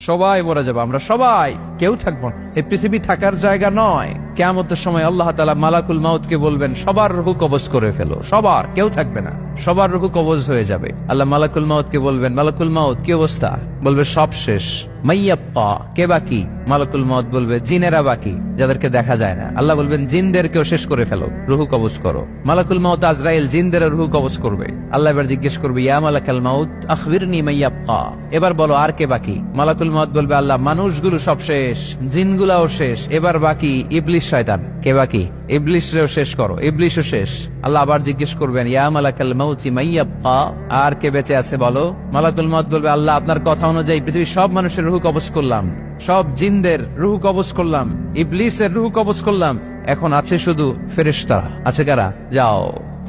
সবাই মরে যাব আমরা সবাই। কেউ থাকব না। এই পৃথিবী থাকার জায়গা নয়। কেমতের সময় আল্লাহ তালা মালাকুল মাউতকে বলবেন, সবার রুহু কবজ করে ফেলো। সবার, কেউ থাকবে না। সবার রুহু কবজ হয়ে যাবে। আল্লাহ মালাকুল মাউতকে বলবেন, মালাকুল মাউত, কি অবস্থা? বলবে, সব শেষ। মাইয়াপ্পা, কে বাকি মালাকুল মাউত বলবে, জিনেরা বাকি যাদেরকে দেখা যায় না। আল্লাহ বলবেন, জিনদেরকেও শেষ করে ফেলো। রুহু কবজ করো। মালাকুল মাউত আজরাইল জিনদের রুহু কবজ করবে। আল্লাহ এবার জিজ্ঞেস করবে, ইয়া মালাকাল মাউত, আখবিরনি মাইয়াপ্পা। এবার বলো, আর কে বাকি মালাকুল মাউত বলবে, আল্লাহ, মানুষগুলো সব শেষ। জিনগুলাও শেষ। এবার বাকি ইবলিশ শয়তান। কে বাকি? ইবলিশরেও শেষ করো। ইবলিশও শেষ। আল্লাহ আবার জিজ্ঞেস করবেন, ইয়া মালাকাল মাউতি মাইয়াপ্পা আর কে বেঁচে আছে বলো? মালাকুল মাউত বলবে, আল্লাহ, আপনার কথা অনুযায়ী পৃথিবীর সব মানুষের রুহু কবজ করলাম। সব জিনদের রুহু কবজ করলাম। ইবলিসের রুহু কবজ করলাম। এখন আছে শুধু ফেরেশতা। আছে কারা? যাও।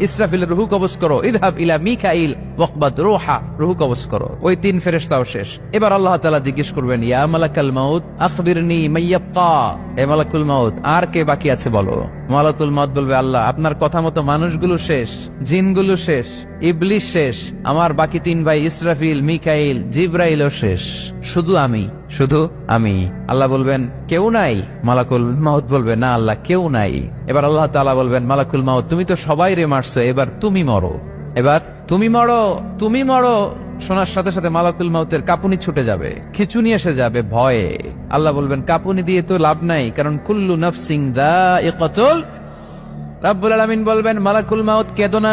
ইসরাফিলের রুহু কবজ করো। ইদহাব ইলা মিকাইল ওয়াকবাদ রোহা, রুহু কবজ করো। ওই তিন ফেরেশতাও শেষ। এবার আল্লাহ তালা জিজ্ঞেস করবেন, ইয়া মালাকাল মাউত, আখবিরনি মাইয়াক্কা এ মালাকুল মাউত, আর কে বাকি আছে বলো? মালাকুল মাউত বলবে, আল্লাহ, আপনার কথা মতো মানুষগুলো শেষ, জিনগুলো শেষ ইবলিশ শেষ, আমার বাকি তিন ভাই ইসরাফিল, মিকাইল, জিব্রাইলও শেষ। শুধু আমি। শুধু আমি। আল্লাহ বলবেন, কেউ নাই? মালাকুল মাউত বলবে না আল্লাহ, কেউ নাই। এবার আল্লাহ তাআলা বলবেন, মালাকুল মাউত, তুমি তো সবাই রে মারছো, এবার তুমি মরো। এবার, তুমি মরো তুমি মরো। শোনার সাথে সাথে মালাকুল মাউতের কাপুনি ছুটে যাবে, খিচুনি এসে যাবে ভয়ে। আল্লাহ বলবেন, কাপুনি দিয়ে তো লাভ নাই, কারণ কুল্লু নফসিং দা এ কতল রাব্বুল আলামিন বলবেন, মালাকুল মাউত কেদো না।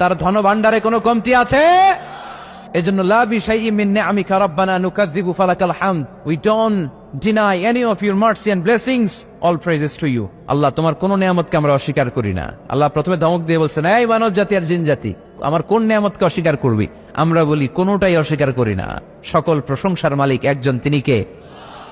তার ধন ভান্ডারে কোনো কমতি আছে? এজন্য লাভি শাই মিন নিআমিকা রাব্বানা নুকাযযিবু ফালাকাল হামদ। We don't deny any of your mercy and blessings all praises to you Allah, তোমার কোন নিয়ামতকে আমরা অস্বীকার করি না। আল্লাহ প্রথমে ধমক দিয়ে বলছেন, এই মানব জাতি আর জিন জাতি, আমার কোন নিয়ামতকে অস্বীকার করবি? আমরা বলি, কোনোটাই অস্বীকার করি না। সকল প্রশংসার মালিক একজন, তিনি কে?